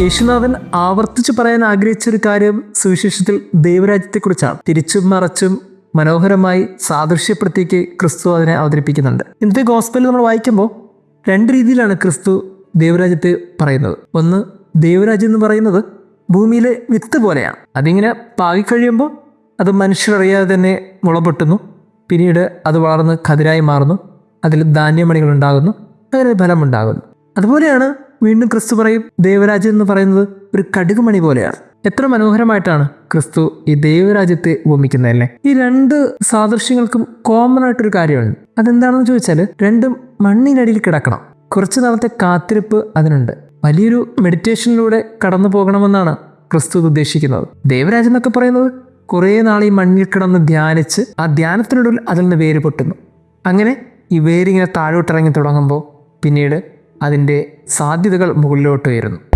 യേശുനാഥൻ ആവർത്തിച്ച് പറയാൻ ആഗ്രഹിച്ച ഒരു കാര്യം സുവിശേഷത്തിൽ ദൈവരാജ്യത്തെക്കുറിച്ചാണ്. തിരിച്ചും മറച്ചും മനോഹരമായി സാദൃശ്യപ്പെടുത്തിയേക്ക് ക്രിസ്തു അതിനെ അവതരിപ്പിക്കുന്നുണ്ട്. ഇന്നത്തെ ഗോസ്പലിൽ നമ്മൾ വായിക്കുമ്പോൾ രണ്ട് രീതിയിലാണ് ക്രിസ്തു ദൈവരാജ്യത്തെ പറയുന്നത്. ഒന്ന് ദൈവരാജ്യം എന്ന് പറയുന്നത് ഭൂമിയിലെ വിത്ത് പോലെയാണ്. അതിങ്ങനെ പാകിക്കഴിയുമ്പോൾ അത് മനുഷ്യരറിയാതെ തന്നെ മുളപൊട്ടുന്നു. പിന്നീട് അത് വളർന്ന് കതിരായി മാറുന്നു. അതിൽ ധാന്യമണികൾ ഉണ്ടാകുന്നു. അങ്ങനെ ഫലമുണ്ടാകുന്നു അതുപോലെയാണ് വീണ്ടും ക്രിസ്തു പറയും ദൈവരാജ്യം എന്ന് പറയുന്നത് ഒരു കടുകുമണി പോലെയാണ്. എത്ര മനോഹരമായിട്ടാണ് ക്രിസ്തു ഈ ദൈവരാജ്യത്തെ ഉപമിക്കുന്നതല്ലേ? ഈ രണ്ട് സാദൃശ്യങ്ങൾക്കും കോമൺ ആയിട്ടൊരു കാര്യമുണ്ട്. അതെന്താണെന്ന് ചോദിച്ചാൽ രണ്ടും മണ്ണിനടിയിൽ കിടക്കണം. കുറച്ച് നാളത്തെ കാത്തിരിപ്പ് അതിനുണ്ട്. വലിയൊരു മെഡിറ്റേഷനിലൂടെ കടന്നു പോകണമെന്നാണ് ക്രിസ്തു ഉദ്ദേശിക്കുന്നത്. ദേവരാജ് എന്നൊക്കെ പറയുന്നത് കുറേ നാൾ ഈ മണ്ണിൽ കിടന്ന് ധ്യാനിച്ച് ആ ധ്യാനത്തിനൊടുവിൽ അതിൽ നിന്ന് വേര് പൊട്ടുന്നു. അങ്ങനെ ഈ വേരിങ്ങനെ താഴോട്ടിറങ്ങി തുടങ്ങുമ്പോൾ പിന്നീട് അതിന്റെ സാധ്യതകൾ മുകളിലോട്ട് ഉയരുന്നു.